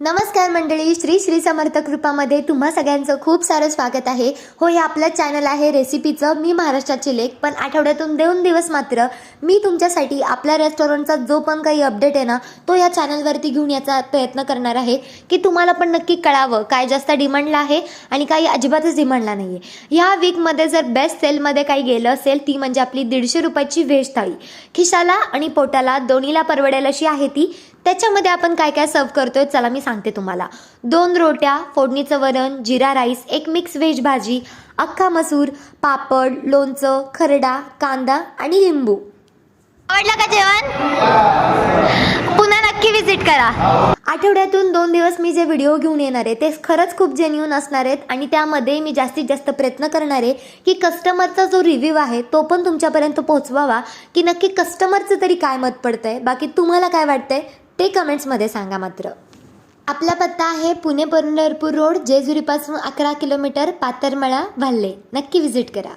नमस्कार मंडळी श्री श्री समर्थ कृपामध्ये तुम्हा सगळ्यांचं खूप सारं स्वागत आहे. हो हे आपलं चॅनल आहे रेसिपीचं मी महाराष्ट्राची लेख पण आठवड्यातून दोन दिवस मात्र मी तुमच्यासाठी आपल्या रेस्टॉरंटचा जो पण काही अपडेट आहे ना तो या चॅनलवरती घेऊन याचा प्रयत्न करणार आहे. की तुम्हाला पण नक्की कळावं काय जास्त डिमांडला आहे आणि काही अजिबातच डिमांडला नाही आहे ह्या वीकमध्ये जर बेस्ट सेलमध्ये काही गेलं असेल ती म्हणजे आपली दीडशे रुपयाची व्हेज थाळी. खिशाला आणि पोटाला दोन्हीला परवडेल अशी आहे ती. त्याच्यामध्ये आपण काय काय सर्व करतोय चला मी सांगते तुम्हाला. दोन रोट्या फोडणीचं वरण जिरा राईस एक मिक्स व्हेज भाजी अख्खा मसूर पापड लोणचं खरडा कांदा आणि लिंबू. आवडलं का जेवण? पुन्हा नक्की विजिट करा. आठवड्यातून दोन दिवस मी जे व्हिडिओ घेऊन येणार आहे ते खरंच खूप जेन्युन असणार आहेत आणि त्यामध्ये मी जास्तीत जास्त प्रयत्न करणार आहे की कस्टमरचा जो रिव्ह्यू आहे तो पण तुमच्यापर्यंत पोहोचवावा की नक्की कस्टमरचं तरी काय मत पडतंय? बाकी तुम्हाला काय वाटतंय? ते कमेंट्समध्ये सांगा मात्र. आपला पत्ता आहे पुणे पंढरपूर रोड जेजुरीपासून अकरा किलोमीटर पातरमळा भाल्ले. नक्की व्हिजिट करा.